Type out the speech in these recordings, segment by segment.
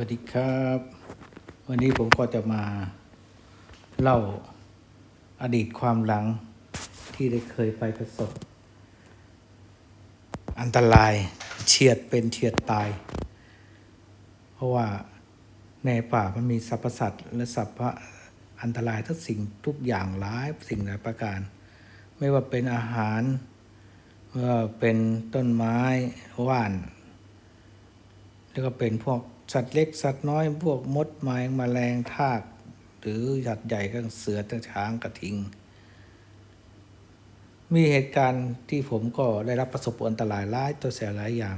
วัสดีครับ วันนี้ผมก็จะมาเล่าอดีตความหลังที่ได้เคยไปประสบ อันตรายเฉียดเป็นเฉียดตาย เพราะว่าในป่ามันมีสรรพสัตว์และสรรพอันตรายทุกสิ่งทุกอย่างหลายสิ่งหลายประการ ไม่ว่าเป็นอาหารว่าเป็นต้นไม้ว่าน แล้วก็เป็นพวก สัตว์เล็กสัตว์น้อยพวกมดแมลงแมลงทาก หรือสัตว์ใหญ่ก็เสือตะช้างกระทิง มีเหตุการณ์ที่ผมก็ได้รับประสบอันตรายหลายตัวเสียหลายอย่าง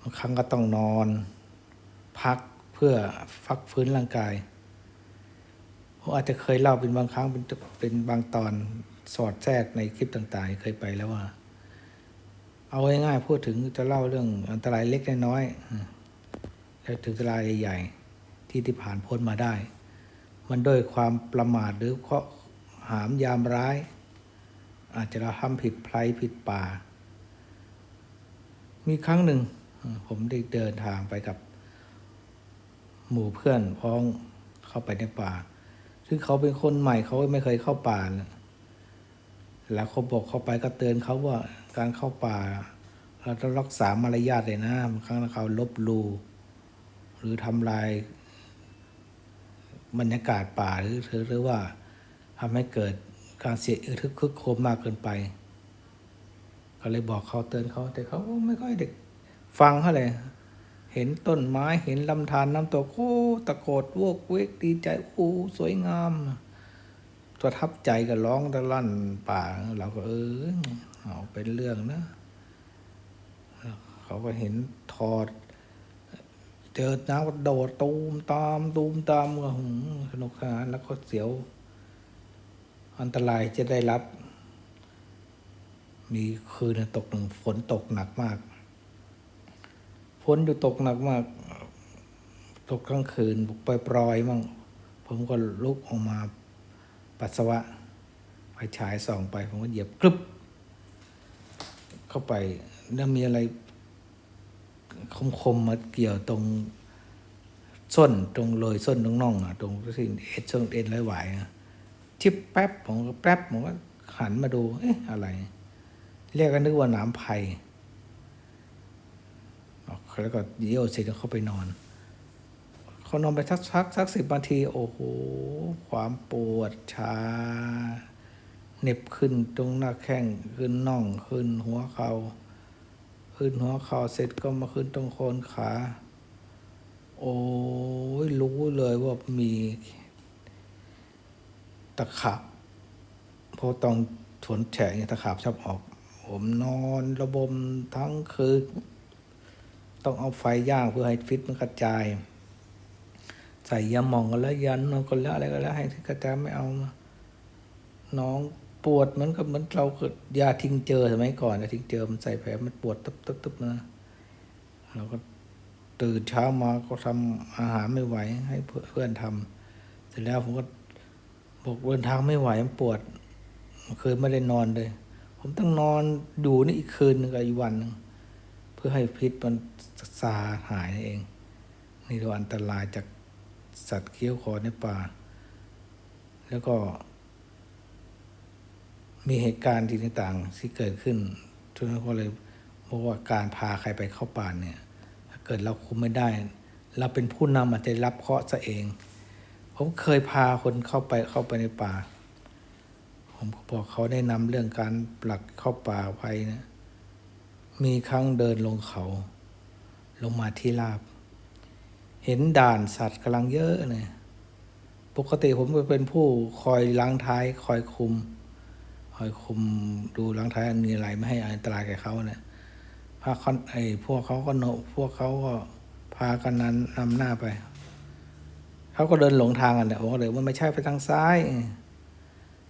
บางครั้งก็ต้องนอน พักเพื่อฟักฟื้นร่างกายผมอาจจะเคยเล่าเป็นบางครั้งเป็นเป็นบางตอนสอดแทรกในคลิปต่างๆ เคยไปแล้วว่า เอาง่ายๆพูดถึงจะเล่าเรื่องอันตรายเล็กน้อย ถึงอันตราใหญ่ๆที่ที่ผ่านพ้นมาได้ มันด้วยความประมาทหรือเพราะหามยามร้าย อาจจะเราทำผิดไพลผิดป่า มีครั้งหนึ่ง ผมได้เดินทางไปกับ หมู่เพื่อนพ้องเข้าไปในป่า ซึ่งเขาเป็นคนใหม่เขาไม่เคยเข้าป่านะแล้วเขาบอกเข้าไปก็เตือนเขาว่าการเข้าป่าเราต้องรักษามารยาทเลยนะบางครั้งเขาลบลู รือทำลายบรรยากาศป่าหรือหรือว่าทำให้เกิดการเสียอึทึกคึกโครมมากเกินไป ก็เลยบอกเขาเตือนเขาแต่เขาไม่ค่อยเด็กฟังเขาเลยเห็นต้นไม้เห็นลำธารน้ำตกโอ้ตะโกดโวกเวกดีใจโอ้สวยงามประทับใจก็ร้องตะลั่นป่าเราก็เออเอาเป็นเรื่องนะ เขาก็เห็นถอด เจอน้ำก็โดดตูมตามตูมตามก็หืมสนุกสนานแล้วก็เสียว อันตรายจะได้รับ มีคืนตกหนึ่งฝนตกหนักมากฝนอยู่ตกหนักมาก ตกกลางคืนปล่อยๆมั่งผมก็ลุกออกมาปัสสาวะไฟฉายส่องไป ผมก็เหยียบกรึบเข้าไปแล้วมีอะไร คมๆมาเกี่ยวตรงส้นตรงเลยส้นตรงน่องอะตรงที่งเอ็ดส้นเอ็นไรไหวอะชิปแป๊บผมก็แป๊บผมก็หันมาดู เอ๊ะอะไร เรียกกันนึกว่าน้ำไผ่แล้วก็เยี่ยวเสร็จแล้วเข้าไปนอน เขานอนไปสักสักสักสิบนาที โอ้โห ความปวดชาเน็บขึ้นตรงหน้าแข้งขึ้นน่องขึ้นหัวเขา่า ขึ้นหัวเข่าเสร็จก็มาขึ้นตรงโคนขา โอ้ยรู้เลยว่ามีตะขาบเพราะต้องถวนแฉะเนี่ยตะขาบชอบออก ผมนอนระบมทั้งคืน ต้องเอาไฟย่างเพื่อให้ฟิตมันกระจาย ใส่ยาหมองกันแล้วยันนอนกันแล้วอะไรก็แล้วให้กระจายไม่เอา น้อง ปวดเหมือนกับเหมือนเราเกิดยาทิ้งเจอสมัยก่อนยาทิ้งเจอมันใส่แผลมันปวดตึ๊บตึ๊บตึ๊บนะเราก็ตื่นเช้ามาก็ทำอาหารไม่ไหว ให้เพื่อนทำเสร็จแล้วผมก็บอกเดินทางไม่ไหวมันปวดคืนไม่ได้นอนเลย ผมต้องนอนดูนี่อีกคืนนึงกับอีกวันหนึ่งเพื่อให้พิษมันซาหายนั่นเอง นี่เราอันตรายจากสัตว์เคี้ยวคอในป่า แล้วก็ มีเหตุการณ์ที่ต่างๆที่เกิดขึ้นทุกคนก็เลยบอกว่าการพาใครไปเข้าป่าเนี่ยถ้าเกิดเราคุมไม่ได้ เราเป็นผู้นำอาจจะรับเคราะห์ซะเอง ผมเคยพาคนเข้าไปเข้าไปในป่า ผมก็บอกเขาได้นำเรื่องการปลักเข้าป่าไปนะมีครั้งเดินลงเขา ลงมาที่ราบ เห็นด่านสัตว์กำลังเยอะเนี่ยปกติผมเป็นผู้คอยล้างท้ายคอยคุม คอยคุมดูล้างท้ายมีอะไรไม่ให้อันตรายแก่เขาเนี่ยพาเขาไอ้พวกเขาก็โนพวกเขาก็พากันนั้นนำหน้าไป เขาก็เดินหลงทางกันเนี่ยผมก็เลยว่าไม่ใช่ไปทางซ้าย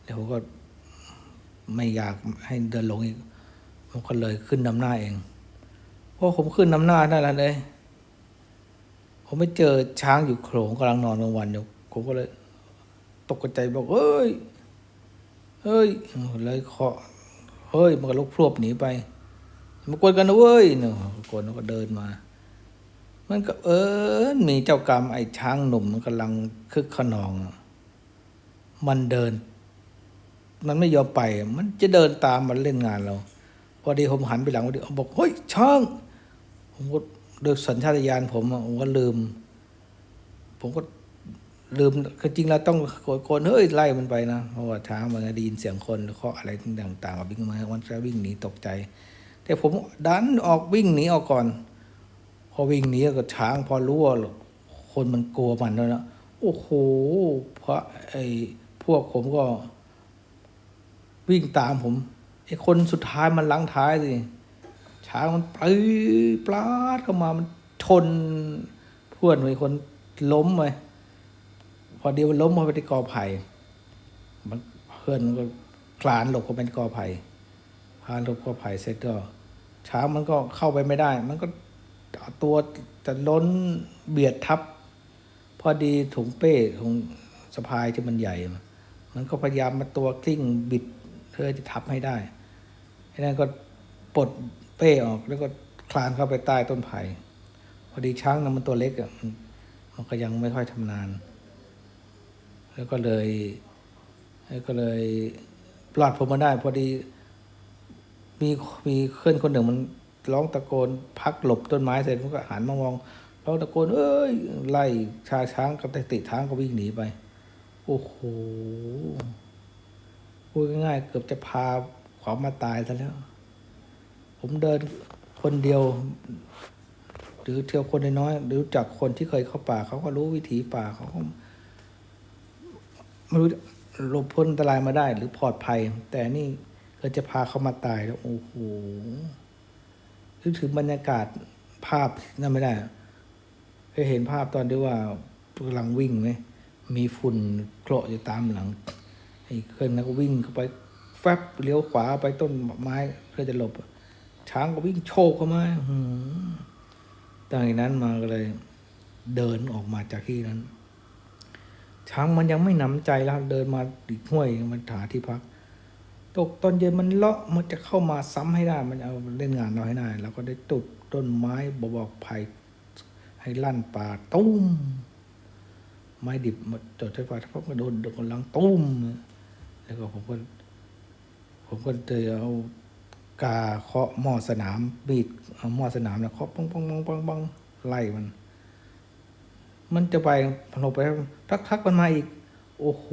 เดี๋ยวผมก็ไม่อยากให้เดินหลงอีกผมก็เลยขึ้นนำหน้าเองพอผมขึ้นนำหน้าได้แล้วเลย ผมไม่เจอช้างอยู่โขลงกำลังนอนกลางวันอยู่ผมก็เลย ตกใจบอกเอ้ย เฮ้ยเลยเคาะเฮ้ย มันก็ลุกพรวบหนีไปมากวนกันนะเว้ยเนาะกวนแล้วก็เดินมา มันก็เออมีเจ้ากรรมไอ้ช้างหนุ่มมันกำลังคึกขนอง มันเดิน มันไม่ยอมไป มันจะเดินตามมันเล่นงานเรา พอดีผมหันไปหลังพอดีเขาบอกเฮ้ยช้างผมก็โดยสัญชาตญาณผมผมก็ลืม ผมก็ ลืมคือจริงแล้วต้องโกนเฮ้ยไล่มันไปนะเพราะว่าช้างมันได้ยินเสียงคนเคาะอะไรต่างๆวิ่งมามันจะวิ่งหนีตกใจ แต่ผมดันออกวิ่งหนีออกก่อน พอวิ่งหนีก็ช้างพอรู้ว่าคนมันกลัวมันแล้วนะโอ้โหเพราะไอ้พวกผมก็ วิ่งตามผมไอ้คนสุดท้ายมันลังท้ายสิช้างมันปลื้ปลาดเข้ามามันชนเพื่อนไอ้คนล้มไป อเดียวมันล้มเข้าไปที่กอไผ่มันเพื่อนก็คลานหลบเข้าไปในกอไผ่คลานหลบกอไผ่เสร็จก็ช้างมันก็เข้าไปไม่ได้ มันก็ตัวจะล้นเบียดทับ พอดีถุงเป้ถุงสะพายที่มันใหญ่ มันก็พยายามมาตัวกลิ้งบิดเพื่อจะทับให้ได้ไอ้นั่นก็ปลดเป้ออกแล้วก็คลานเข้าไปใต้ต้นไผ่พอดีช้างนั้นมันตัวเล็กอะมันก็ยังไม่ค่อยชำนาญ แล้วก็เลยแล้วก็เลยปลอดผมมาได้ พอดีมีมีเพื่อนคนหนึ่งมันร้องตะโกนพักหลบต้นไม้เสร็จมันก็หันมามองร้องตะโกนเอ้ยไล่ชาช้างกับติดช้างก็วิ่งหนีไป โอ้โหพูดง่ายๆเกือบจะพาขวามาตายซะแล้ว ผมเดินคนเดียว หรือเที่ยวคนน้อยๆหรือรู้จักคนที่เคยเข้าป่าเขาก็รู้วิถีป่าเขา ไม่รู้หลบพ้นอันตรายมาได้ หรือปลอดภัย แต่นี่ก็จะพาเขามาตายแล้วโอ้โหนึกถึงบรรยากาศภาพนั่นไม่ได้เคยเห็นภาพตอนที่ว่ากำลังวิ่งไหมมีฝุ่นโกรธอยู่ตามหลังไอ้เครื่องนั้นก็วิ่งเข้าไปแฟบเลี้ยวขวาไปต้นไม้เพื่อจะหลบ ช้างก็วิ่งโชกเข้ามาหือตั้งแต่นั้นมาก็เลย เดินออกมาจากที่นั้น ช้างมันยังไม่หนำใจแล้วเดินมาอีกห้วยมันหาที่พัก ตกตอนเย็นมันเลาะมันจะเข้ามาซ้ำให้ได้ มันเอาเล่นงานเราให้ได้เราก็ได้ตุดต้นไม้บบอกไผ่ให้ลั่นป่าตุ้มไม้ดิบมาจดไฟฟ้าทับก็โดนโดนกำลังตุ้มแล้วก็ผมก็ผมก็เลยเอากาเคาะหม้อสนามบีดเอาหม้อสนามแล้วเคาะปังปังปังปังปังไล่มัน มันจะไปพนไปทักทักมันมาอีก โอ้โห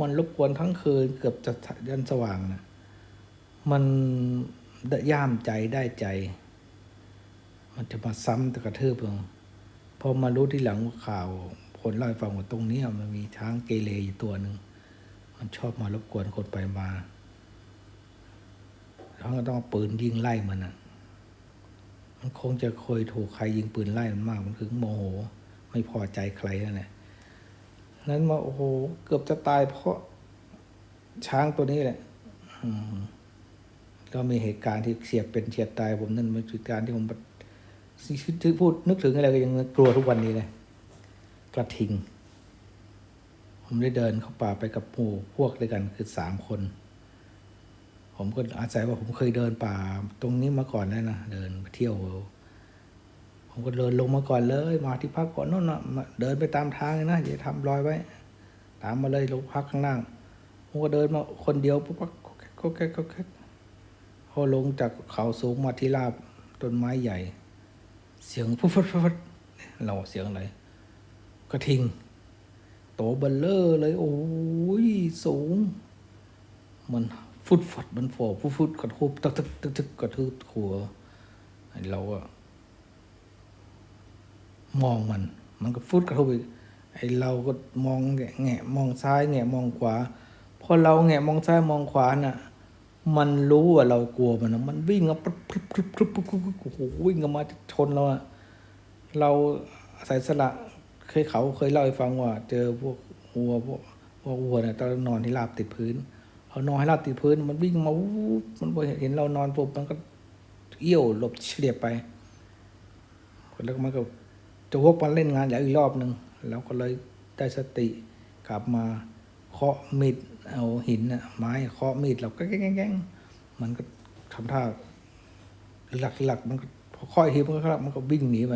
มันรบกวนทั้งคืนเกือบจะยันสว่างนะมันย่ามใจได้ใจ มันจะมาซ้ำตะกระเทืบลงพอมารู้ที่หลังว่าข่าว คนเล่าให้ฟังว่าตรงนี้มันมีช้างเกเรอยู่ตัวหนึ่งมันชอบมารบกวนคนไปมาแล้วก็ต้องเอาปืนยิงไล่มันอะ มันคงจะเคยถูกใครยิงปืนไล่มันมาก มันถึงโมโห ไม่พอใจใครนั่นแหละนั้นมาโอ้โหเกือบจะตายเพราะช้างตัวนี้แหละก็มีเหตุการณ์ที่เฉียดเป็นเฉียดตายผมนั่นเป็นเหตุการณ์ที่ผมที่พูดนึกถึงอะไรก็ยังกลัวทุกวันนี้เลยกระทิง ผมได้เดินเข้าป่าไปกับหมู่พวกด้วยกันคือสามคน ผมก็อาศัยว่าผมเคยเดินป่า ตรงนี้มาก่อนแล้วนะเดินไปเที่ยว ผมก็เดินลงมาก่อนเลย มาที่พักก่อนโน่นนะเดินไปตามทางเลยนะอย่าทำรอยไว้ ตามมาเลยลงพักข้างล่าง ผมก็เดินมาคนเดียวปุ๊บก็แก๊กก็แก๊กพอลงจากเขาสูงมาที่ราบต้นไม้ใหญ่ เสียงฟุดฟุดฟุดฟุดเราเสียงอะไรกระทิง โตเบลเลอร์เลย โอ้ยสูง มันฟุดฟัดมันโผล่ฟุดฟุดกระทุบตึกตึกตึกตึกกระทืบหัวเราอะ มองมัน มันก็ฟุดกระทบอีกไอเราก็มองแงะมองซ้ายแงะมองขวา พอเราแงะมองซ้ายมองขวาน่ะ มันรู้ว่าเรากลัวมันมันวิ่งมาปุ๊บปุ๊บปุ๊บปุ๊บปุ๊บปุ๊บโอ้โหวิ่งกันมาจะชนเราอะเราอายสละเคยเขาเคยเล่าให้ฟังว่า เจอพวกวัวพวกพวกวัวเนี่ยตอนนอนที่ราบติดพื้นเขานอนให้ราบติดพื้น มันวิ่งมาวูบมันพอเห็นเรานอนปุ๊บมันก็เอี้ยวหลบเฉียบไปแล้วมันก็ จะวกมาเล่นงานอย่างอีกรอบหนึ่งแล้วก็เลยได้สติกลับมาเคาะมีดเอาหินน่ะไม้เคาะมีดเราก็แก้งๆมันก็ทำท่าหลักๆมันก็พอคาะอีกทีมันก็มันก็วิ่งหนีไป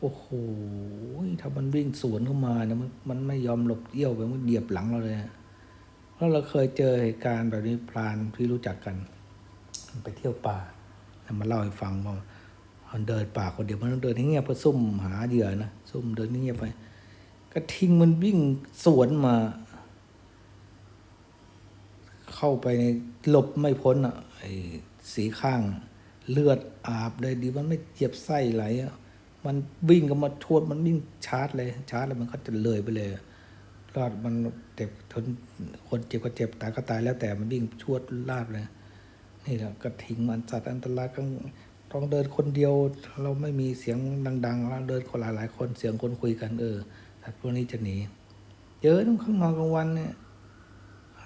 โอ้โหถ้ามันวิ่งสวนเข้ามาเนี่ยมันมันไม่ยอมหลบเยี่ยวไปมันเหยียบหลังเราเลยอะแล้วเราเคยเจอเหตุการณ์แบบนี้พรานที่รู้จักกัน ไปเที่ยวป่าแล้วมาเล่าให้ฟังว่า เดินป่าคนเดียวมันต้องเดินเงียบเพื่อซุ่มหาเหยื่อนะซุ่มเดินเงียบไปกระทิงมันวิ่งสวนมา เข้าไปในหลบไม่พ้นอะไอ้สีข้างเลือดอาบเลยดีมันไม่เจ็บไส้ไหลอะมันวิ่งก็มาชวนมันวิ่งชาร์จเลยชาร์จแล้วมันก็จะเลยไปเลยรอดมันเจ็บทนคนเจ็บก็เจ็บตายก็ตายแล้วแต่มันวิ่งชวดลาดเลยนี่แหละกระทิงมันสัตว์อันตรายก็ ต้องเดินคนเดียว เราไม่มีเสียงดัง ๆ แล้วเดินคนหลายๆคนเสียงคนคุยกันเออสัตว์พวกนี้จะหนีเยอะทั้งข้างนอกกลางวันเนี่ย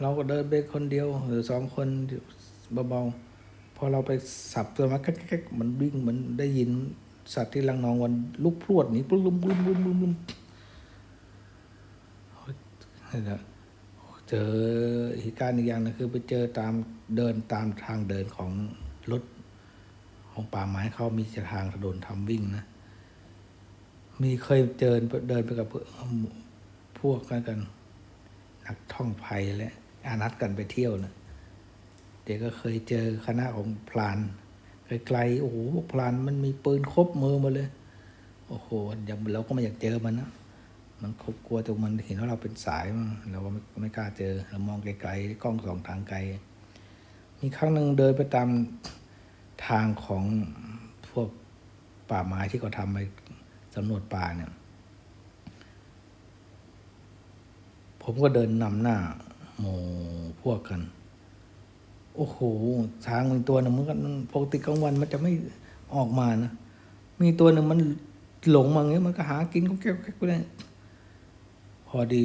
เราก็เดินไปคนเดียวหรือสองคนเบาๆพอเราไปสับตัวมันแก๊กๆมันวิ่งมันได้ยินสัตว์ที่ลังนองวันลุกพรวดนีปลุ้มปลุ้มปลุ้มปลุ้มปลุ้มเจอเหตุการณ์อีกอย่างนึงคือไปเจอตามเดินตามทางเดินของรถ ของป่าไม้เขามีทางถนนทำวิ่งนะ มีเคยเจอเดินไปกับพวกกันกัน นักท่องไผ่และอานัดกันไปเที่ยวนะเด็กก็เคยเจอคณะของพลานไกลๆโอ้โหพวกพลานมันมีปืนครบมือมาเลย โอ้โหย่างเราก็ไม่อยากเจอมันนะมันกลัวแต่มันเห็นว่าเราเป็นสายมั้งเราก็ไม่ไม่กล้าเจอเรามองไกลๆกล้องสองทางไกล มีครั้งหนึ่งเดินไปตาม ทางของพวกป่าไม้ที่เขาทำไปสำรวจป่าเนี่ย ผมก็เดินนำหน้าหมู่พวกกัน โอ้โหช้างมีตัวหนึ่งมันก็ปกติกลางวันมันจะไม่ออกมานะ มีตัวหนึ่งมันหลงมาเงี้ยมันก็หากินก็แก้วแก้วไปเลยพอดี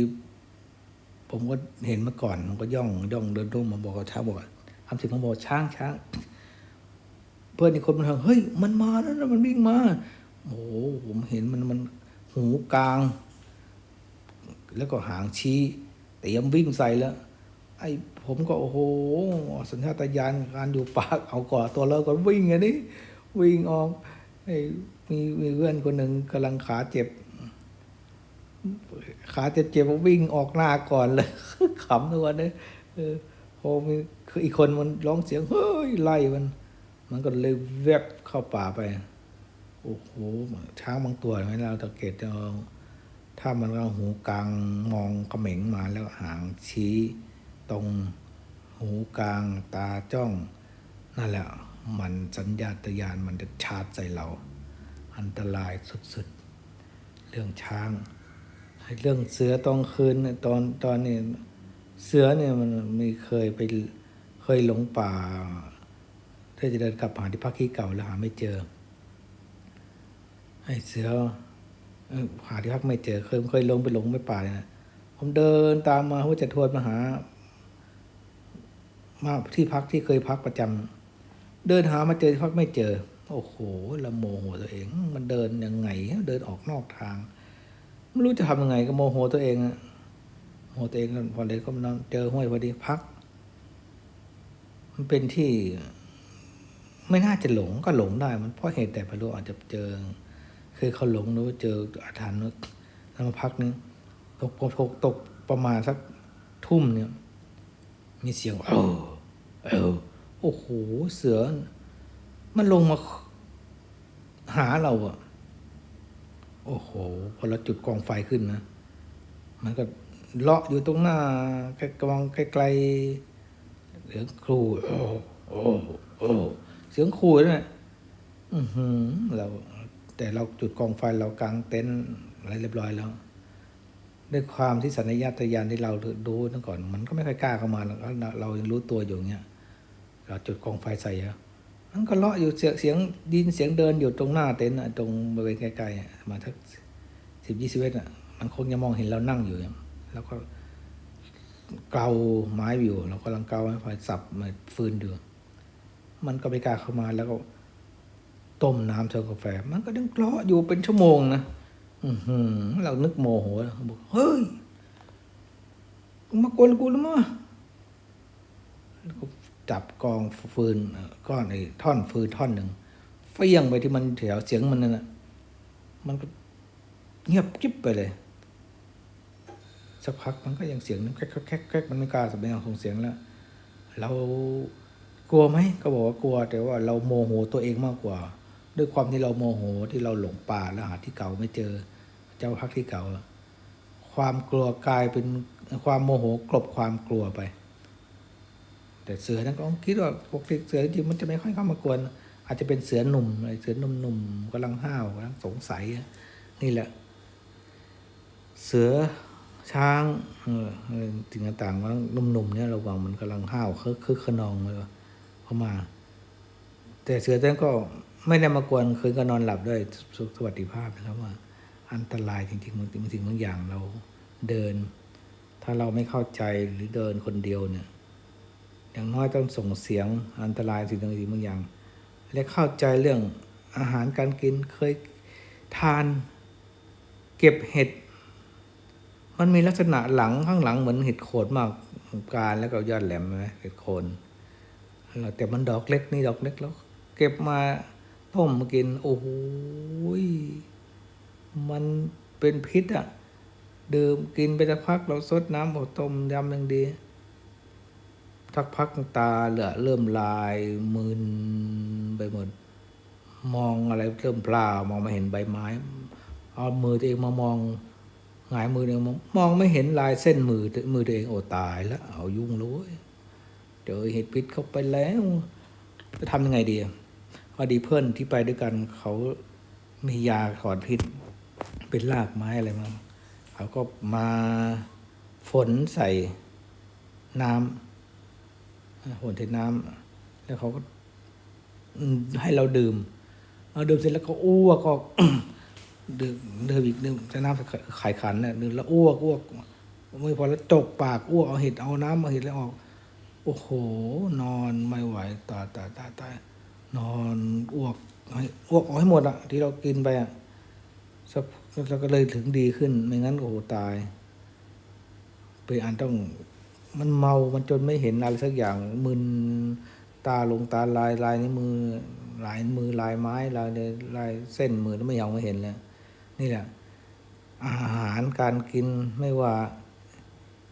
ผมก็เห็นมาก่อนมันก็ย่องย่องเดินร่มมาบอกกับช้างบอกว่าทำสิ่งของบอกช้างช้าง เพื่อนอีกคนมันถามเฮ้ยมันมาแล้วนะมันวิ่งมาโอ้โหผมเห็นมันมันหูกลาง แล้วก็หางชี้เตรียมวิ่งใส่แล้ว ไอ้ผมก็โอ้โห สัญชาตญาณการอยู่ปากเอาก่อตัวเราก็วิ่งไงนี่วิ่งออกไอ้มีมีเพื่อนคนหนึ่งกำลังขาเจ็บ ขาเจ็บเจ็บวิ่งออกหน้าก่อนเลยขำทุกวันเลยเออพอมีคืออีกคนมันร้องเสียงเฮ้ยไล่มัน มันก็เลยแวบเข้าป่าไป โอ้โหช้างบางตัวเห็นไหมเราสังเกตจะถ้ามันเอาหูกลางมองเขม็งมาแล้วหางชี้ตรงหูกลางตาจ้อง นั่นแหละ มันสัญญาตญาณมันจะชาร์จใส่เรา อันตรายสุดๆ เรื่องช้าง เรื่องเสือตอนคืนตอนตอนนี้เสือเนี่ยมันมีเคยไปเคยหลงป่า ถ้าจะเดินกลับหาที่พักที่เก่าแล้วหาไม่เจอ ไอ้เสือหาที่พักไม่เจอ เคยเคยลงไปหลงไปป่าเนี่ยนะผมเดินตามมาว่าจะทวนมาหา มาที่พักที่เคยพักประจำเดินหามาเจอที่พักไม่เจอ โอ้โหละโมโหตัวเอง มันเดินยังไงเดินออกนอกทาง ไม่รู้จะทำยังไงก็โมโหตัวเองอะโมโหตัวเองพอเลยก็มานอนเจอห้วยพอดีพัก มันเป็นที่ ไม่น่าจะหลงก็หลงได้ มันเพราะเหตุแต่ไม่รู้อาจจะเจอเคยเขาหลงหรือเจออาถรรพ์แล้วมาพักนึงตกตกตกประมาณสักทุ่มเนี่ย มีเสียงเออเออโอ้โหเสือ มันลงมาหาเราอะโอ้โหพอเราจุดกองไฟขึ้นนะมันก็เลาะอยู่ตรงหน้าใกล้กองไกลๆเสียงครูโอ้โอ้โอ้ สียงครูนั่นแหละอือหือเราแต่เราจุดกองไฟเรากางเต็นท์อะไรเรียบร้อยแล้ว ด้วยความที่สัญญาตญาณที่เราดูตั้งก่อน มันก็ไม่ค่อยกล้าเข้ามาแล้วเรายังรู้ตัวอยู่เงี้ยเราจุดกองไฟใส่อะมันก็เลาะอยู่เสียงเสียงดินเสียงเดินอยู่ตรงหน้าเต็นท์ตรงบริเวณใกลๆมาทักสิบยี่สิบเมตรอะมันคงจะมองเห็นเรานั่งอยู่อะแล้วก็เกลาไม้อยู่เรากำลังเกลาไม้ไฟสับมาฟืนอยู่ มันก็ไม่กล้าเข้ามาแล้วก็ต้มน้ำเชิญกาแฟ มันก็ยังเลาะอยู่เป็นชั่วโมงนะอือหือเรานึกโมโหบอกเฮ้ยมากวนกูแล้วมั้งแล้วก็จับกองฟืนก้อนไอ้ท่อนฟืนท่อนหนึ่งเฟี้ยงไปที่มันแถวเสียงมันนั่นนะมันก็เงียบกิ๊บไปเลย สักพักมันก็ยังเสียงนั้นแคกแคกแคกมันไม่กล้าแสดงส่งเสียงแล้วเรา กลัวไหมก็บอกว่ากลัว แต่ว่าเราโมโหตัวเองมากกว่า ด้วยความที่เราโมโหที่เราหลงป่าแล้วหาที่เก่าไม่เจอ เจ้าพักที่เก่า ความกลัวกลายเป็นความโมโหกลบความกลัวไป แต่เสือนั้นก็คิดว่าปกเสือจริงมันจะไม่ค่อยเข้ามากวนอาจจะเป็นเสือหนุ่มอะไรเสือหนุ่มๆกำลังห้าวกำลังสงสัยนี่แหละ เสือช้างเออสิ่งต่างๆว่าหนุ่มๆเนี่ยระวังมันกำลังห้าวคึกคึกขนองเลยว่ะ เข้ามา แต่เสือตัวนั้นก็ไม่ได้มากวนคืนก็นอนหลับด้วยสุขสวัสดิภาพนะครับว่า อันตรายจริงๆบางสิ่งบางอย่างเราเดิน ถ้าเราไม่เข้าใจหรือเดินคนเดียวเนี่ย อย่างน้อยต้องส่งเสียงอันตรายสิ่งบางสิ่งบางอย่าง และเข้าใจเรื่องอาหารการกินเคยทาน เก็บเห็ด มันมีลักษณะหลังข้างหลังเหมือนเห็ดโคนมากการแล้วก็ยอดแหลมไหมเห็ดโคน แต่มันดอกเล็กนี่ดอกเล็กแล้ว เก็บมาต้มมากิน โอ้โหมันเป็นพิษอะดื่มกินไปสักพักเราซดน้ำอต้มยำยังดีสักพักตาเหลือเริ่มลายมึนไปหมดมองอะไรเริ่มปลามองไม่เห็นใบไม้ เอามือตัวเองมามองหงายมือเลยมองมองไม่เห็นลายเส้นมือมือตัวเองโอ้ตายแล้วเอายุ่งเลย เว้ยเจอเห็ดพิษเข้าไปแล้วจะทำยังไงดีพอดีเพื่อนที่ไปด้วยกันเขามียาถอนพิษเป็นรากไม้อะไรมาเขาก็มาฝนใส่น้ำฝนใส่น้ำแล้วเขาก็ให้เราดื่มเอาดื่มเสร็จแล้วก็อ้วกก็ดื่มดื่มอีกดื่มใช้น้ำไข่ขันเนี่ยดื่มแล้วอ้วกอ้วกไม่พอแล้วจกปากอ้วกเอาเห็ดเอาน้ำมาเห็ดแล้วออก โอ้โห นอนไม่ไหวตายตายตายตายนอนอ้วกอ้วกออกให้หมดอะที่เรากินไปอะสักแล้วก็เลยถึงดีขึ้น ไม่งั้นโอ้โหตาย ไปอันต้อง มันเมา มันจนไม่เห็นอะไรสักอย่างมึนตาลงตาลายลายนิ้วมือลายมือลายไม้ลายลยลายเส้นมือไม่ยอมไม่เห็นเลยนี่แหละ อาหารการกินไม่ว่า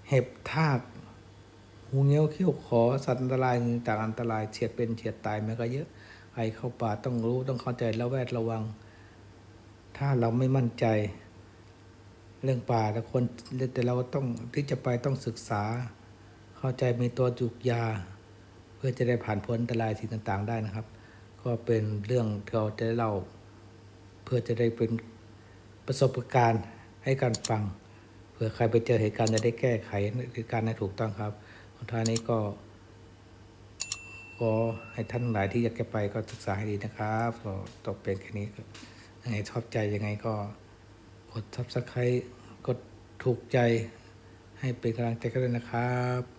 เห็บทาก หูเงี้ยวเขี้ยวขอสัตว์อันตรายต่างอันตรายเฉียดเป็นเฉียดตายมันก็เยอะไอเข้าป่าต้องรู้ต้องเข้าใจแล้วแวดระวัง ถ้าเราไม่มั่นใจ เรื่องป่าแต่คนแต่เราต้องที่จะไปต้องศึกษา เข้าใจมีตัวจุกยา เพื่อจะได้ผ่านพ้นอันตรายสิ่งต่าง ๆ ได้นะครับ ก็เป็นเรื่องที่เราจะเล่าเพื่อจะได้เป็นประสบการณ์ให้การฟังเผื่อใครไปเจอเหตุการณ์จะได้แก้ไขเหตุการณ์ให้ถูกต้องครับ ท้ายนี้ก็ขอให้ท่านหลายที่อยากจะไปก็ศึกษาให้ดีนะครับก็ตกเป็นแค่นี้ยังไงชอบใจยังไงก็กดซับสไครต์กดถูกใจให้เป็นกำลังใจกันด้วยนะครับ